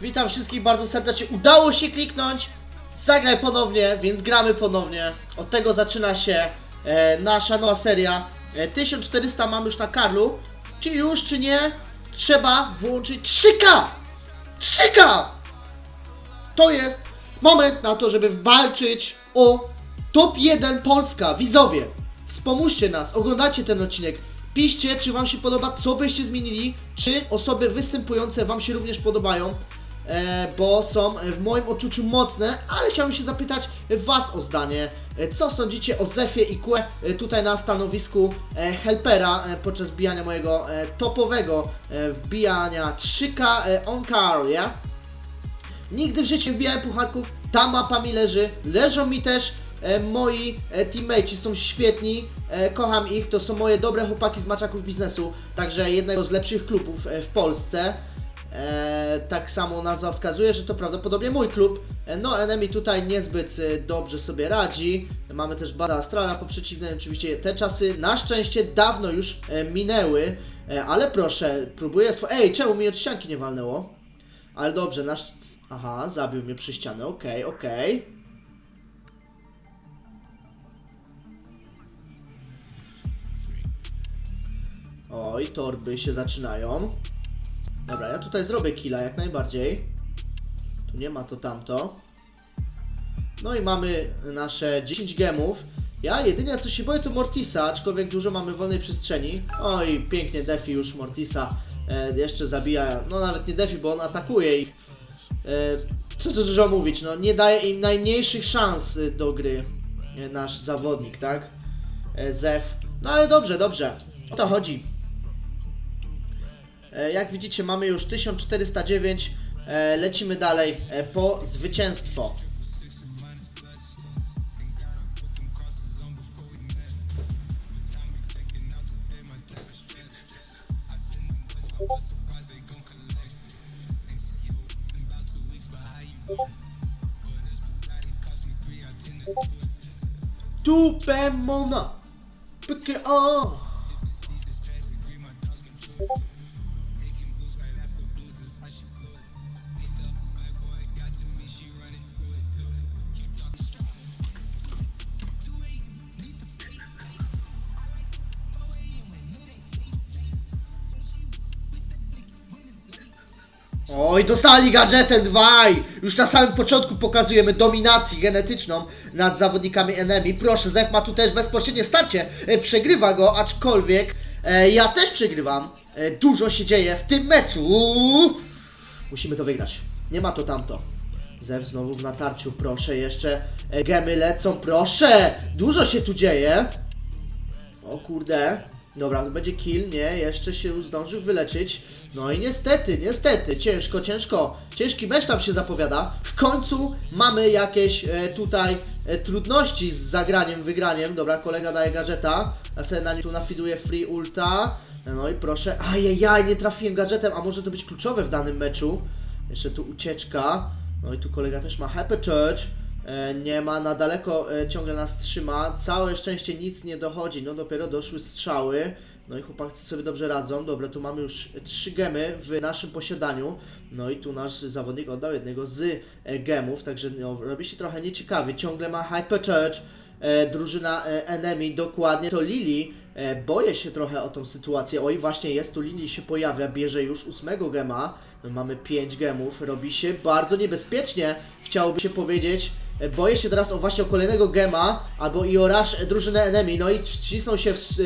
Witam wszystkich bardzo serdecznie. Udało się kliknąć. Zagraj ponownie, więc gramy ponownie. Od tego zaczyna się e, nasza nowa seria. E, 1400 mam już na Karlu. Czy już, czy nie? Trzeba włączyć 3K! 3K! To jest moment na to, żeby walczyć o top 1 Polska. Widzowie, wspomóżcie nas, oglądacie ten odcinek. Piszcie, czy Wam się podoba, co byście zmienili, czy osoby występujące Wam się również podobają, bo są w moim odczuciu mocne, ale chciałbym się zapytać Was o zdanie. E, Co sądzicie o Zefie i Kue e, tutaj na stanowisku e, helpera e, podczas wbijania mojego e, topowego e, wbijania 3K e, on car, ja? Nigdy w życiu nie wbijałem pucharków, ta mapa mi leży, leżą mi też e, moi e, teammates, są świetni, e, kocham ich, to są moje dobre chłopaki z Maczaków Biznesu, także jednego z lepszych klubów e, w Polsce. E, tak samo nazwa wskazuje, że to prawdopodobnie mój klub. E, no, Enemy tutaj niezbyt e, dobrze sobie radzi. Mamy też bazę Astrala po przeciwnej. Oczywiście te czasy na szczęście dawno już minęły, ale proszę, próbuję swo- Ej, czemu mi od ścianki nie walnęło? Ale dobrze, nasz. Aha, zabił mnie przy ścianę, okej, okej. Oj, torby się zaczynają. Dobra, ja tutaj zrobię killa jak najbardziej. Tu nie ma to tamto. No i mamy nasze 10 gemów. Ja jedynie co się boję to Mortisa, aczkolwiek dużo mamy wolnej przestrzeni. Oj, pięknie Defi już Mortisa e, jeszcze zabija. No nawet nie Defi, bo on atakuje ich. E, co tu dużo mówić, no nie daje im najmniejszych szans y, do gry e, nasz zawodnik, tak? E, Zef. No ale dobrze, dobrze. O to chodzi. E, Jak widzicie, mamy już 1409. E, Lecimy dalej e, po zwycięstwo. Dupę mona! Oj, dostali gadżetem dwaj! Już na samym początku pokazujemy dominację genetyczną nad zawodnikami enemy. Proszę, Zef ma tu też bezpośrednie starcie. E, Przegrywa go, aczkolwiek e, ja też przegrywam. E, dużo się dzieje w tym meczu. Musimy to wygrać. Nie ma to tamto. Zef znowu w natarciu, proszę, jeszcze e, gemy lecą, proszę! Dużo się tu dzieje. O kurde. Dobra, to będzie kill, nie, jeszcze się zdążył wyleczyć. No i niestety, niestety, ciężko, ciężko. Ciężki mecz tam się zapowiada. W końcu mamy jakieś e, tutaj e, trudności z zagraniem, wygraniem. Dobra, kolega daje gadżeta. Ja sobie na nim tu nafiduję free ulta. No i proszę. Ajajaj, nie trafiłem gadżetem, a może to być kluczowe w danym meczu. Jeszcze tu ucieczka. No i tu kolega też ma Happy Church. E, nie ma, na daleko e, ciągle nas trzyma. Całe szczęście nic nie dochodzi, no dopiero doszły strzały. No i chłopacy sobie dobrze radzą. Dobra, tu mamy już trzy gemy w naszym posiadaniu. No i tu nasz zawodnik oddał jednego z e, gemów, także no, robi się trochę nieciekawie. Ciągle ma Hyper Church, e, drużyna enemy, dokładnie to Lili. Boję się trochę o tą sytuację. Oj, właśnie jest tu Lili się pojawia, bierze już ósmego gema. No, mamy 5 gemów, robi się bardzo niebezpiecznie, chciałoby się powiedzieć. E, Boję się teraz o właśnie o kolejnego gema, albo i o rush e, drużynę enemy, no i wcisną się w, s-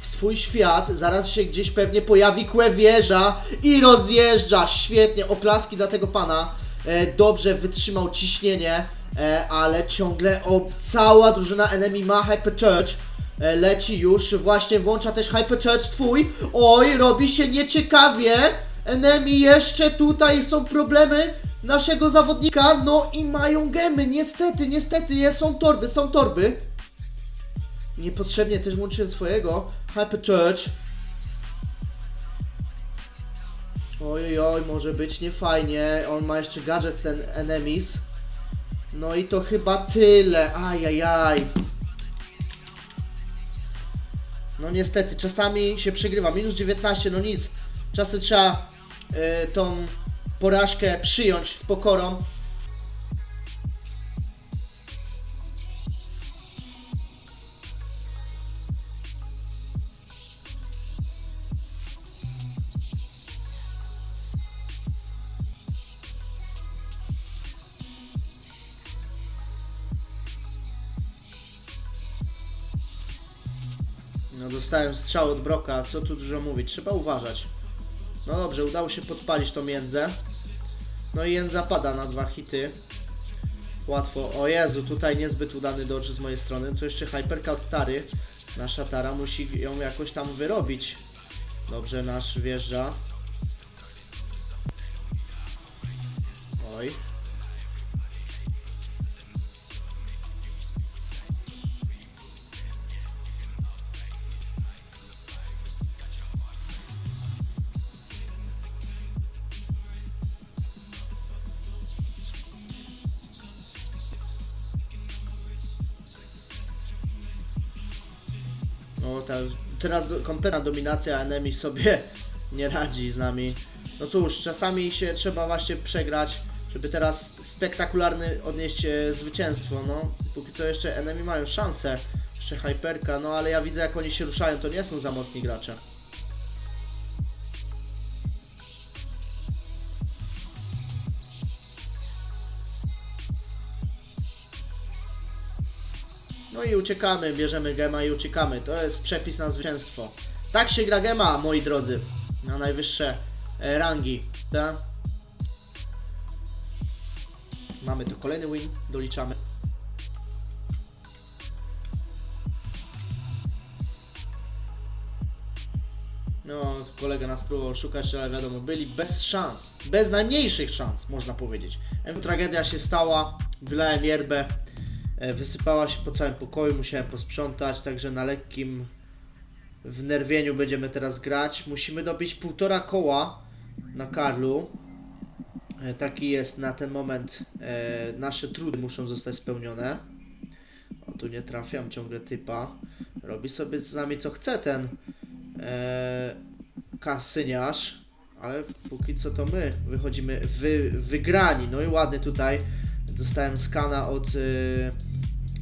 w swój świat, zaraz się gdzieś pewnie pojawi kłe wieża i rozjeżdża, świetnie, oklaski dla tego pana, e, dobrze wytrzymał ciśnienie, e, ale ciągle o, cała drużyna enemy ma Hyper Church, e, leci już, właśnie włącza też Hyper Church swój, oj, robi się nieciekawie, enemy jeszcze tutaj są problemy, naszego zawodnika, no i mają gemy, niestety, niestety, nie, są torby, są torby. Niepotrzebnie też włączyłem swojego Hyper Church. Oj, oj, może być niefajnie, on ma jeszcze gadżet ten enemies. No i to chyba tyle, ajajaj. No niestety, czasami się przegrywa, minus 19, no nic. Czasem trzeba y, tą porażkę przyjąć z pokorą. No dostałem strzał od Broka, co tu dużo mówić, trzeba uważać. No dobrze, udało się podpalić tą jędzę. No i jędza pada na dwa hity. Łatwo. O Jezu, tutaj niezbyt udany dodge z mojej strony. Tu jeszcze hyperka od Tary. Nasza Tara musi ją jakoś tam wyrobić. Dobrze, nasz wjeżdża. Oj. Teraz kompletna dominacja enemy sobie nie radzi z nami. No cóż, czasami się trzeba właśnie przegrać, żeby teraz spektakularny odnieść zwycięstwo. No, póki co jeszcze enemy mają szansę. Jeszcze hyperka, no ale ja widzę jak oni się ruszają, to nie są za mocni gracze. I uciekamy, bierzemy gema i uciekamy. To jest przepis na zwycięstwo. Tak się gra gema, moi drodzy. Na najwyższe e, rangi. Tak? Mamy tu kolejny win, doliczamy. No, kolega nas próbował szukać, ale wiadomo, byli bez szans. Bez najmniejszych szans, można powiedzieć. Tragedia się stała, wylałem yerbę, wysypała się po całym pokoju, musiałem posprzątać, także na lekkim wnerwieniu będziemy teraz grać. Musimy dobić półtora koła na Karlu. E, Taki jest na ten moment. E, nasze trudy muszą zostać spełnione. O, tu nie trafiam ciągle typa. Robi sobie z nami co chce ten e, kasyniarz. Ale póki co to my wychodzimy wy, wygrani. No i ładny tutaj. Dostałem skana od e,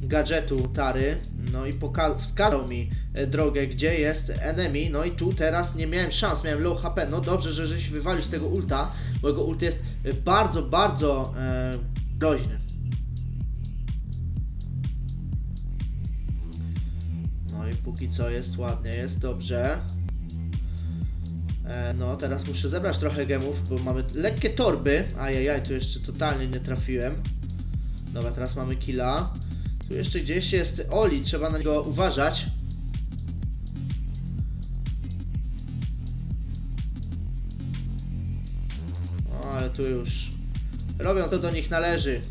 gadżetu Tary. No i wskazał mi e, drogę, gdzie jest enemy. No i tu teraz nie miałem szans, miałem low HP. No dobrze, że żeś wywalił z tego ulta, bo jego ult jest e, bardzo, bardzo e, groźny. No i póki co jest ładnie, jest dobrze. E, no, teraz muszę zebrać trochę gemów, bo mamy lekkie torby. Ajajaj, tu jeszcze totalnie nie trafiłem. Dobra, teraz mamy killa. Tu jeszcze gdzieś jest Oli, trzeba na niego uważać. O, ale tu już robią to do nich należy.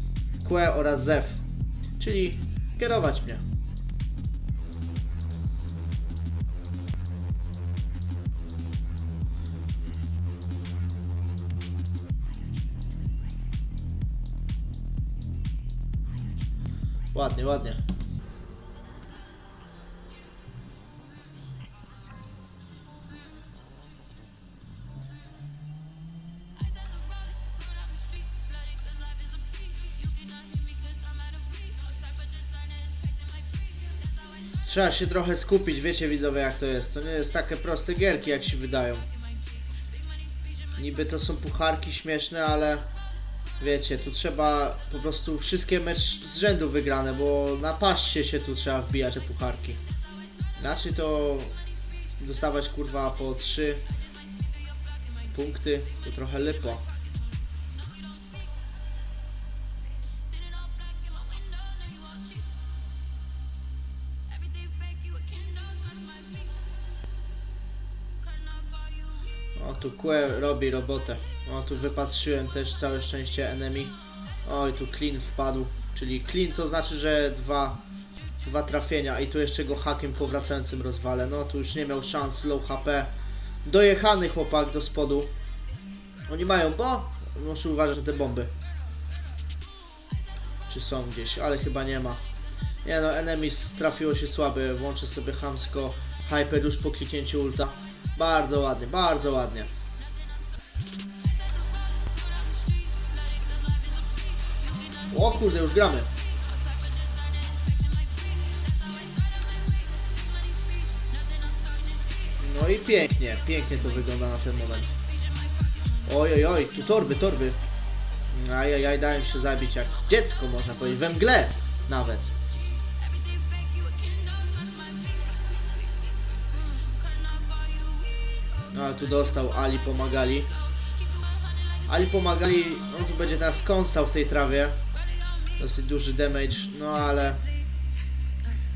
Kłe oraz Zew, czyli kierować mnie. Ładnie, ładnie. Trzeba się trochę skupić, wiecie widzowie jak to jest. To nie jest takie proste gierki jak się wydają. Niby to są pucharki śmieszne, ale wiecie, tu trzeba po prostu wszystkie mecz z rzędu wygrane, bo na paście się tu trzeba wbijać te pucharki. Inaczej to dostawać kurwa po 3 punkty, to trochę lipo. Tu Kue robi robotę. O, tu wypatrzyłem też całe szczęście enemy. Oj, tu clean wpadł. Czyli clean to znaczy, że dwa, dwa trafienia. I tu jeszcze go hakiem powracającym rozwalę. No, tu już nie miał szans, low HP. Dojechany chłopak do spodu. Oni mają, bo muszę uważać na te bomby. Czy są gdzieś, ale chyba nie ma. Nie no, enemies trafiło się słabe. Włączę sobie hamsko hyper już po kliknięciu ulta. Bardzo ładnie, bardzo ładnie. O kurde, już gramy. No i pięknie, pięknie to wygląda na ten moment. Oj, oj, oj, tu torby, torby. Ajajaj, dałem się zabić jak dziecko, można powiedzieć, we mgle nawet. A, tu dostał, Ali pomagali. Ali pomagali, on tu będzie teraz kąsał w tej trawie. Dosyć duży damage, no ale...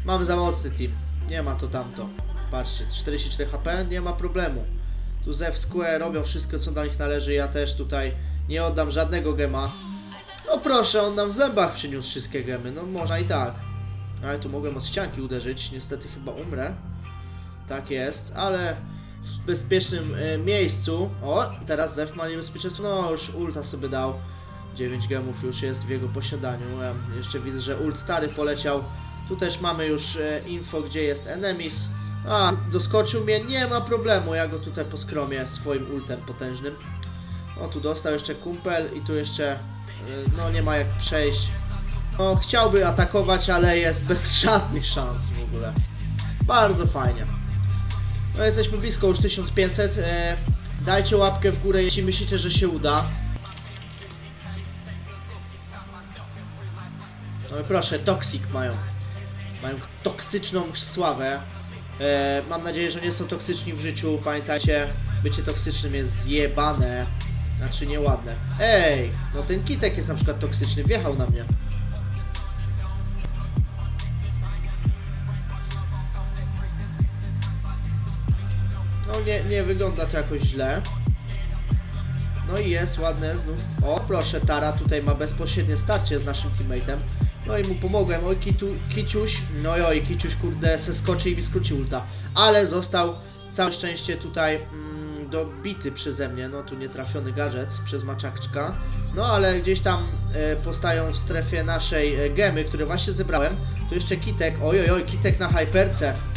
Mam za mocny team, nie ma to tamto. Patrzcie, 44 HP, nie ma problemu. Tu Zev Square robią wszystko co do nich należy, ja też tutaj nie oddam żadnego gema. No proszę, on nam w zębach przyniósł wszystkie gemy, no można i tak. Ale tu mogłem od ścianki uderzyć, niestety chyba umrę. Tak jest, ale w bezpiecznym e, miejscu. O, teraz Zev ma niebezpieczeństwo, no już ulta sobie dał. 9 gemów już jest w jego posiadaniu. Ja jeszcze widzę, że ult Tary poleciał. Tu też mamy już e, info, gdzie jest enemies. A, doskoczył mnie, nie ma problemu, ja go tutaj poskromię swoim ultem potężnym. O, tu dostał jeszcze kumpel i tu jeszcze, y, no nie ma jak przejść. No, chciałby atakować, ale jest bez żadnych szans w ogóle. Bardzo fajnie. No, jesteśmy blisko już 1500. E, dajcie łapkę w górę, jeśli myślicie, że się uda. No proszę, Toxic mają. Mają toksyczną sławę. E, mam nadzieję, że nie są toksyczni w życiu. Pamiętajcie, bycie toksycznym jest zjebane. Znaczy nieładne. Ej, no ten kitek jest na przykład toksyczny, wjechał na mnie. Nie, nie wygląda to jakoś źle. No i jest ładne znów. O, proszę, Tara tutaj ma bezpośrednie starcie z naszym teammateem. No i mu pomogłem. Oj, Kitu, Kiciuś. No i oj, Kiciuś, kurde, se skoczy i mi skróci ulta. Ale został całe szczęście tutaj mm, dobity przeze mnie. No tu nietrafiony gadżet przez maczaczka. No ale gdzieś tam e, postają w strefie naszej e, gemy, które właśnie zebrałem. Tu jeszcze Kitek. Oj, oj, oj, Kitek na hyperce.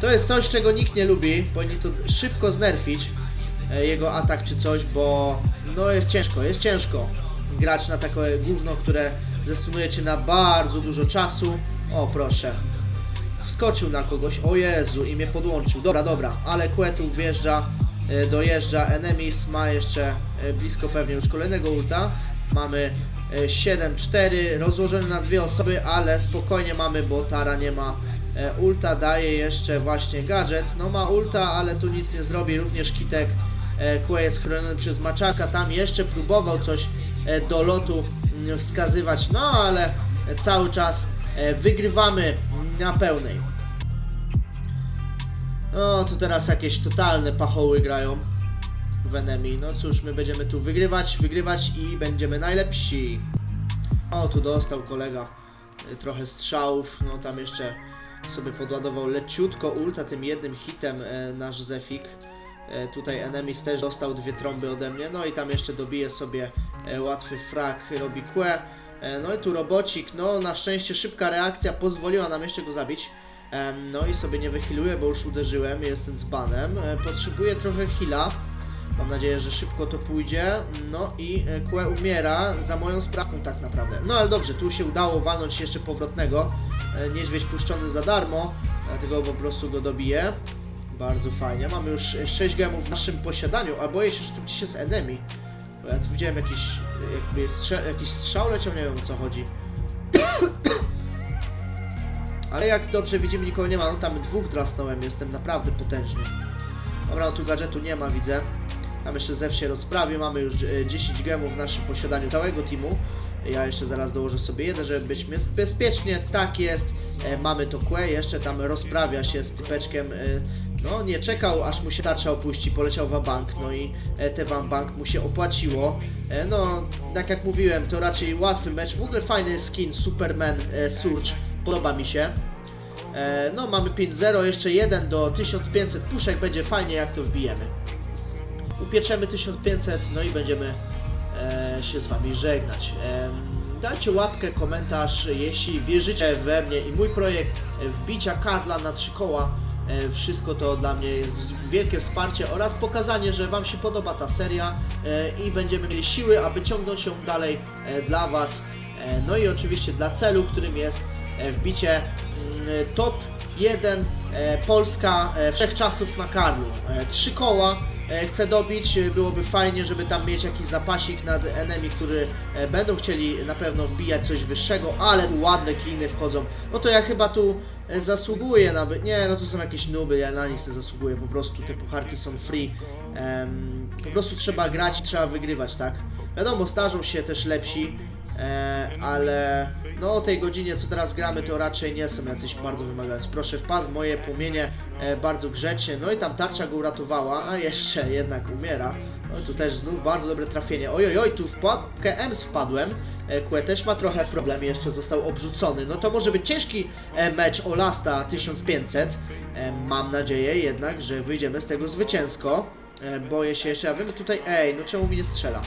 To jest coś, czego nikt nie lubi. Powinni to szybko znerfić e, jego atak czy coś, bo no jest ciężko, jest ciężko grać na takie gówno, które zestunuje cię na bardzo dużo czasu. O proszę. Wskoczył na kogoś, o Jezu, i mnie podłączył. Dobra, dobra, ale Kwetu wjeżdża, e, dojeżdża, Enemies ma jeszcze e, blisko pewnie już kolejnego ulta. Mamy e, 7-4, rozłożony na dwie osoby, ale spokojnie mamy, bo Tara nie ma ulta, daje jeszcze właśnie gadżet. No ma ulta, ale tu nic nie zrobi, również Kitek e, Kue jest chroniony przez Maczaka, tam jeszcze próbował coś e, do lotu mm, wskazywać, no ale e, cały czas e, wygrywamy na pełnej. No, tu teraz jakieś totalne pachoły grają w enemy. No cóż, my będziemy tu wygrywać, wygrywać i będziemy najlepsi. O, tu dostał kolega trochę strzałów, no tam jeszcze sobie podładował leciutko ulta tym jednym hitem e, nasz Zefik. E, tutaj Enemies też dostał dwie trąby ode mnie, no i tam jeszcze dobije sobie e, łatwy frak, robi kłe. No i tu robocik, no na szczęście szybka reakcja pozwoliła nam jeszcze go zabić. No i sobie nie wychiluję, bo już uderzyłem, jestem z banem. Potrzebuję trochę heala. Mam nadzieję, że szybko to pójdzie. No i e, Kłe umiera za moją sprawką tak naprawdę. No ale dobrze, tu się udało walnąć jeszcze powrotnego. E, Niedźwiedź puszczony za darmo, dlatego po prostu go dobiję. Bardzo fajnie. Mamy już 6 gemów w naszym posiadaniu, a boję się, że tu gdzieś jest enemy. Bo ja tu widziałem jakiś, jakby strze jakiś strzał leciał, nie wiem o co chodzi. Ale jak dobrze widzimy, nikogo nie ma. No tam dwóch drasnąłem, jestem naprawdę potężny. Dobra, no tu gadżetu nie ma, widzę. Tam jeszcze Zew się rozprawi, mamy już e, 10 gemów w naszym posiadaniu całego teamu. Ja jeszcze zaraz dołożę sobie jeden, żeby być bez- bezpiecznie. Tak jest, e, mamy to kłe, jeszcze tam rozprawia się z typeczkiem. E, no, nie czekał, aż mu się tarcza opuści, poleciał w bank, no i e, te bank mu się opłaciło. E, no, tak jak mówiłem, to raczej łatwy mecz. W ogóle fajny skin Superman e, Surge, podoba mi się. E, no, mamy 5-0, jeszcze jeden do 1500 puszek, będzie fajnie jak to wbijemy. Upieczemy 1500, no i będziemy e, się z Wami żegnać. Em, dajcie łapkę, komentarz, jeśli wierzycie we mnie i mój projekt e, wbicia Karla na trzy koła. E, wszystko to dla mnie jest wielkie wsparcie oraz pokazanie, że Wam się podoba ta seria e, i będziemy mieli siły, aby ciągnąć ją dalej e, dla Was. E, No i oczywiście dla celu, którym jest e, wbicie mm, top 1 e, Polska e, wszechczasów na Karlu. E, Trzy koła e, chcę dobić, E, byłoby fajnie, żeby tam mieć jakiś zapasik nad enemy, który e, będą chcieli na pewno wbijać coś wyższego, ale ładne kliny wchodzą. No to ja chyba tu e, zasługuję na... Nie, no to są jakieś nuby, ja na nic nie zasługuję, po prostu te pucharki są free. Po prostu trzeba grać, trzeba wygrywać, tak? Wiadomo, starzą się też lepsi, e, ale no o tej godzinie, co teraz gramy, to raczej nie są jacyś bardzo wymagający. Proszę, wpadł w moje płomienie e, bardzo grzecznie, no i tam tarcza go uratowała, a jeszcze jednak umiera. No tu też znów bardzo dobre trafienie. Oj, oj, tu w pułapkę Ems wpadłem. E, Kue też ma trochę problem, jeszcze został obrzucony. No to może być ciężki e, mecz o Lasta 1500. E, Mam nadzieję jednak, że wyjdziemy z tego zwycięsko. E, Boję się jeszcze, a wy tutaj, ej, no czemu mi nie strzela?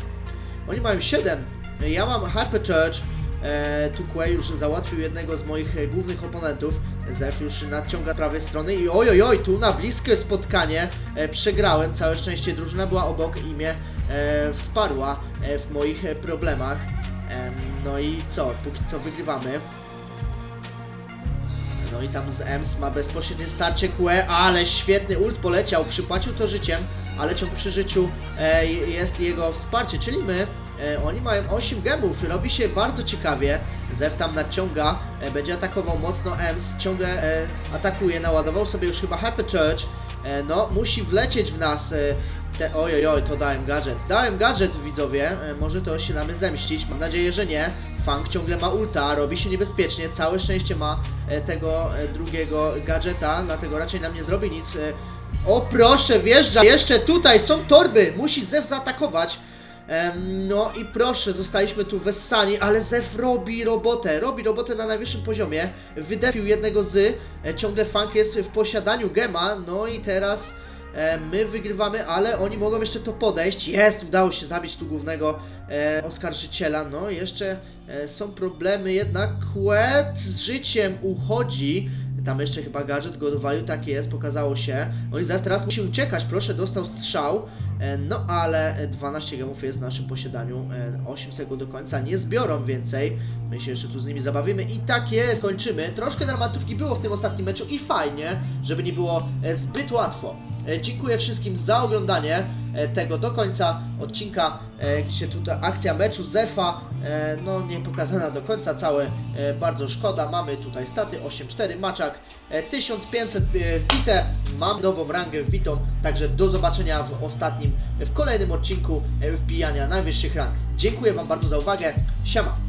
Oni mają 7. Ja mam Harper Church. E, Tukwe już załatwił jednego z moich e, głównych oponentów. Zef już nadciąga prawej strony i oj, oj, oj, tu na bliskie spotkanie e, przegrałem. Całe szczęście drużyna była obok i mnie e, wsparła e, w moich e, problemach. Em, no i co? Póki co wygrywamy. No i tam z Ems ma bezpośrednie starcie QE, ale świetny ult poleciał, przypłacił to życiem, ale ciąg przy życiu e, jest jego wsparcie, czyli my, e, oni mają 8 gemów, robi się bardzo ciekawie, Zew tam nadciąga, e, będzie atakował mocno Ems, ciągle e, atakuje, naładował sobie już chyba Happy Church, e, no musi wlecieć w nas, e, te, oj, oj, to dałem gadżet. Dałem gadżet, widzowie. E, Może to się namy zemścić. Mam nadzieję, że nie. Fang ciągle ma ulta, robi się niebezpiecznie. Całe szczęście ma e, tego e, drugiego gadżeta, dlatego raczej nam nie zrobi nic. E, O proszę, wjeżdża. Jeszcze tutaj są torby. Musi Zew zaatakować. No i proszę, zostaliśmy tu wessani, ale Zef robi robotę, robi robotę na najwyższym poziomie. Wydefił jednego z, e, ciągle Funk jest w posiadaniu Gema, no i teraz e, my wygrywamy, ale oni mogą jeszcze to podejść. Jest, udało się zabić tu głównego e, oskarżyciela, no jeszcze są problemy, jednak Quet z życiem uchodzi. Tam jeszcze chyba gadżet go dowalił, tak jest, pokazało się. Oni zaraz teraz musi uciekać, proszę, dostał strzał. E, No ale e, 12 gemów jest w naszym posiadaniu. E, 8 sekund do końca nie zbiorą więcej. My się jeszcze tu z nimi zabawimy. I tak jest, kończymy. Troszkę dramaturgii było w tym ostatnim meczu i fajnie, żeby nie było e, zbyt łatwo. E, Dziękuję wszystkim za oglądanie e, tego do końca odcinka, e, gdzie tutaj akcja meczu Zefa, e, no nie pokazana do końca całe, e, bardzo szkoda, mamy tutaj staty 8-4 maczak, e, 1500 e, wbite, mam nową rangę wbitą, także do zobaczenia w ostatnim, w kolejnym odcinku e, wbijania najwyższych rang. Dziękuję Wam bardzo za uwagę, siema!